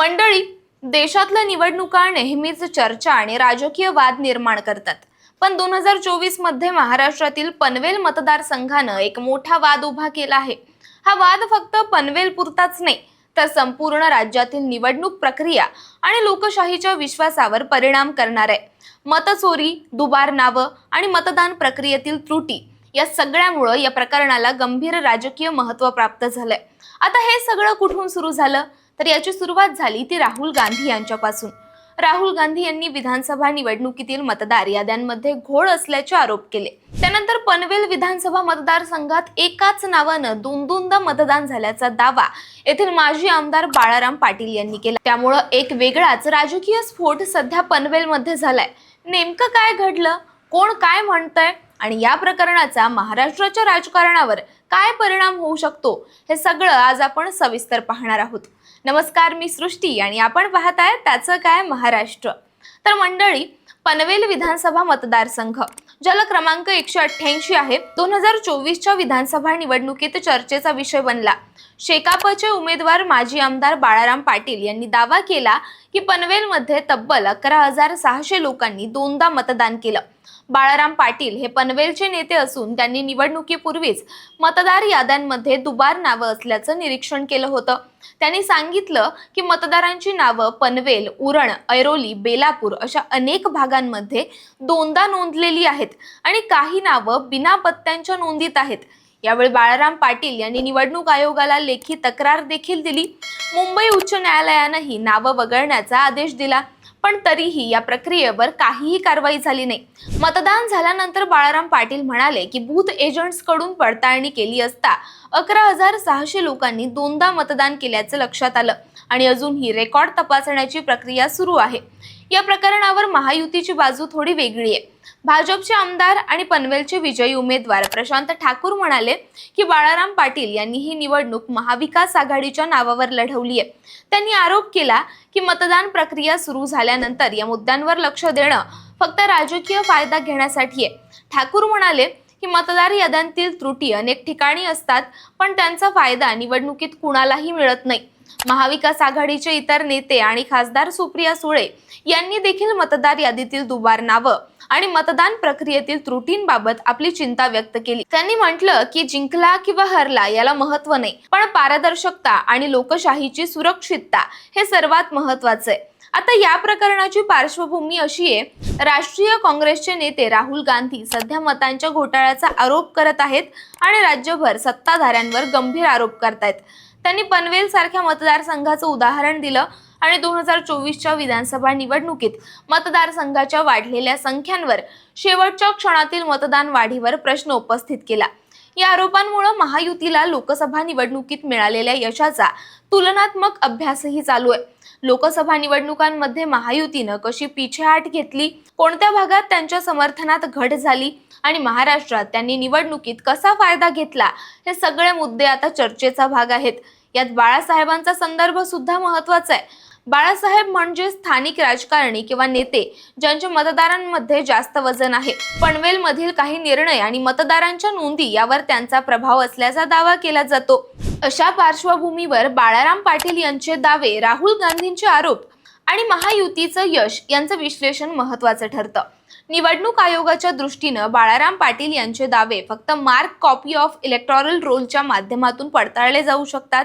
मंडळी देशातल्या निवडणुका नेहमीच चर्चा आणि राजकीय वाद निर्माण करतात. पण दोन हजार चोवीसमध्ये महाराष्ट्रातील पनवेल मतदारसंघानं एक मोठा वाद उभा केला आहे. हा वाद फक्त पनवेल पुरताच नाही तर संपूर्ण राज्यातील निवडणूक प्रक्रिया आणि लोकशाहीच्या विश्वासावर परिणाम करणार आहे. मतचोरी दुबार नावं आणि मतदान प्रक्रियेतील त्रुटी या सगळ्यामुळं या प्रकरणाला गंभीर राजकीय महत्त्व प्राप्त झालंय. आता हे सगळं कुठून सुरू झालं? तर याची सुरुवात झाली ती राहुल गांधी यांच्यापासून. राहुल गांधी यांनी विधानसभा निवडणुकीतील मतदार याद्यांमध्ये घोळ असल्याचे आरोप केले. त्यानंतर पनवेल विधानसभा मतदारसंघात एकाच नावानं दोन दोनदा मतदान झाल्याचा दावा येथील माजी आमदार बाळाराम पाटील यांनी केला. त्यामुळं एक वेगळाच राजकीय स्फोट सध्या पनवेलमध्ये झालाय. नेमकं काय घडलं? कोण काय म्हणतंय? आणि या प्रकरणाचा महाराष्ट्राच्या राजकारणावर काय परिणाम होऊ शकतो? हे सगळं आज आपण सविस्तर पाहणार आहोत. नमस्कार मी सृष्टी आणि आपण पाहताय त्याचं काय महाराष्ट्र. तर मंडळी पनवेल विधानसभा मतदारसंघ. ज्याला क्रमांक एकशे अठ्ठ्याऐंशी आहे दोन हजार चोवीसच्या विधानसभा निवडणुकीत चर्चेचा विषय बनला. शेकापचे उमेदवार माजी आमदार बाळाराम पाटील यांनी दावा केला की पनवेलमध्ये तब्बल अकरा हजार सहाशे लोकांनी दोनदा मतदान केलं. बाळाराम पाटील हे पनवेलचे नेते असून त्यांनी निवडणुकीपूर्वीच मतदार याद्यांमध्ये दुबार नावं असल्याचं निरीक्षण केलं होतं. त्यांनी सांगितलं की मतदारांची नावं पनवेल उरण ऐरोली बेलापूर अशा अनेक भागांमध्ये दोनदा नोंदलेली आहेत आणि काही नावं बिना पत्त्यांच्या नोंदीत आहेत. यावेळी बाळाराम पाटील यांनी निवडणूक आयोगाला लेखी तक्रार देखील दिली. मुंबई उच्च न्यायालयानंही नावं वगळण्याचा आदेश दिला. पण तरीही या प्रक्रियेवर काहीही कारवाई झाली नाही. मतदान झाल्यानंतर बाळाराम पाटील म्हणाले की बूथ एजंट्सकडून पडताळणी केली असता अकरा हजार सहाशे लोकांनी दोनदा मतदान केल्याचं लक्षात आलं आणि अजूनही रेकॉर्ड तपासण्याची प्रक्रिया सुरू आहे. या प्रकरणावर महायुतीची बाजू थोडी वेगळी आहे. भाजपचे आमदार आणि पनवेलचे विजयी उमेदवार प्रशांत ठाकूर म्हणाले की बाळाराम पाटील यांनी ही निवडणूक महाविकास आघाडीच्या नावावर लढवली आहे. त्यांनी आरोप केला की मतदान प्रक्रिया सुरू झाल्यानंतर या मुद्द्यांवर लक्ष देणं फक्त राजकीय फायदा घेण्यासाठी आहे. ठाकूर म्हणाले की मतदार याद्यांतील त्रुटी अनेक ठिकाणी असतात पण त्यांचा फायदा निवडणुकीत कुणालाही मिळत नाही. महाविकास आघाडीचे इतर नेते आणि खासदार सुप्रिया सुळे यांनी देखील मतदार यादीतील दुबार नावं आणि मतदान प्रक्रियेतील त्रुटींबाबत आपली चिंता व्यक्त केली. त्यांनी म्हटलं की जिंकला किंवा हरला याला महत्त्व नाही पण पारदर्शकता आणि लोकशाहीची सुरक्षितता हे सर्वात महत्वाचं. आहे आता या प्रकरणाची पार्श्वभूमी अशी आहे राष्ट्रीय काँग्रेसचे नेते राहुल गांधी सध्या मतांच्या घोटाळ्याचा आरोप करत आहेत आणि राज्यभर सत्ताधाऱ्यांवर गंभीर आरोप करतायत. त्यांनी पनवेल सारख्या मतदारसंघाचं उदाहरण दिलं आणि दोन हजार चोवीसच्या विधानसभा निवडणुकीत मतदारसंघाच्या वाढलेल्या संख्यांवर शेवटच्या क्षणातील मतदान वाढीवर प्रश्न उपस्थित केला. या आरोपांमुळे महायुतीला लोकसभा निवडणुकीत मिळालेल्या यशाचा तुलनात्मक अभ्यासही चालू आहे. लोकसभा निवडणुकांमध्ये महायुतीनं कशी पिछेहाट घेतली कोणत्या भागात त्यांच्या समर्थनात घट झाली आणि महाराष्ट्रात त्यांनी निवडणुकीत कसा फायदा घेतला हे सगळे मुद्दे आता चर्चेचा भाग आहेत. यात बाळासाहेबांचा संदर्भ सुद्धा महत्त्वाचा आहे. बाळासाहेब म्हणजे स्थानिक राजकारणी किंवा नेते ज्यांच्या मतदारांमध्ये जास्त वजन आहे. पनवेलमधील काही निर्णय आणि मतदारांच्या नोंदी यावर त्यांचा प्रभाव असल्याचा दावा केला जातो. अशा पार्श्वभूमीवर बाळाराम पाटील यांचे दावे राहुल गांधींचे आरोप आणि महायुतीचं यश यांचं विश्लेषण महत्वाचं ठरतं. निवडणूक आयोगाच्या दृष्टीनं बाळाराम पाटील यांचे दावे फक्त मार्क कॉपी ऑफ इलेक्टॉरल रोलच्या माध्यमातून पडताळले जाऊ शकतात.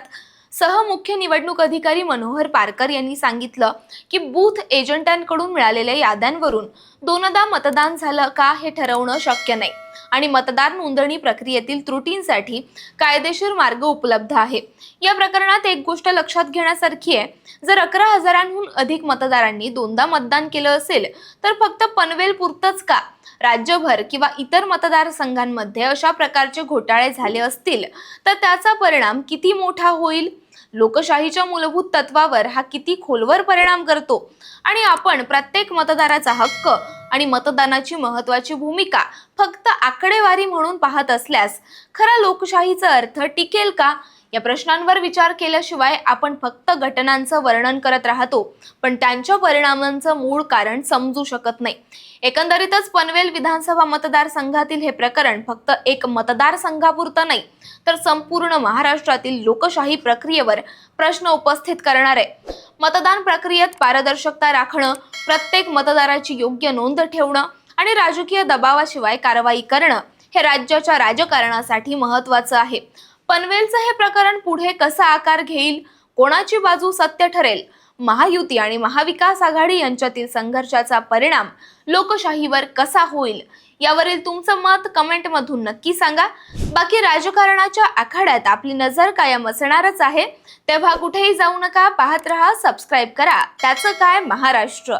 सहमुख्य निवडणूक अधिकारी मनोहर पारकर यांनी सांगितलं की बूथ एजंटांकडून मिळालेल्या याद्यांवरून दोनदा मतदान झालं का हे ठरवणं शक्य नाही. आणि मतदार नोंदणी प्रक्रियेतील त्रुटींसाठी कायदेशीर मार्ग उपलब्ध आहे. या प्रकरणात एक गोष्ट लक्षात घेण्यासारखी आहे. जर अकरा हजारांहून अधिक मतदारांनी दोनदा मतदान केलं असेल तर फक्त पनवेल पुरतंच का? राज्यभर किंवा इतर मतदारसंघांमध्ये अशा प्रकारचे घोटाळे झाले असतील तर त्याचा परिणाम किती मोठा होईल? लोकशाहीच्या मूलभूत तत्वावर हा किती खोलवर परिणाम करतो? आणि आपण प्रत्येक मतदाराचा हक्क आणि मतदानाची महत्वाची भूमिका फक्त आकडेवारी म्हणून पाहत असल्यास खरा लोकशाहीचा अर्थ टिकेल का? या प्रश्नांवर विचार केल्याशिवाय आपण फक्त घटनांचं वर्णन करत राहतो पण त्यांच्या परिणामांचं मूळ कारण समजू शकत नाही. एकंदरीतच पनवेल विधानसभा मतदारसंघातील हे प्रकरण फक्त एक मतदारसंघापुरतं नाही तर संपूर्ण महाराष्ट्रातील लोकशाही प्रक्रियेवर प्रश्न उपस्थित करणार आहे. मतदान प्रक्रियेत पारदर्शकता राखणं प्रत्येक मतदाराची योग्य नोंद ठेवणं आणि राजकीय दबावाशिवाय कारवाई करणं हे राज्याच्या राजकारणासाठी महत्वाचं आहे. पनवेलचं हे प्रकरण पुढे कसा आकार घेईल कोणाची बाजू सत्य ठरेल? महायुती आणि महाविकास आघाडी यांच्यातील संघर्षाचा परिणाम लोकशाहीवर कसा होईल यावरील तुमचं मत कमेंटमधून नक्की सांगा. बाकी राजकारणाच्या आखाड्यात आपली नजर कायम असणारच आहे. तेव्हा कुठेही जाऊ नका पाहत रहा सबस्क्राईब करा. त्याचं काय? महाराष्ट्र.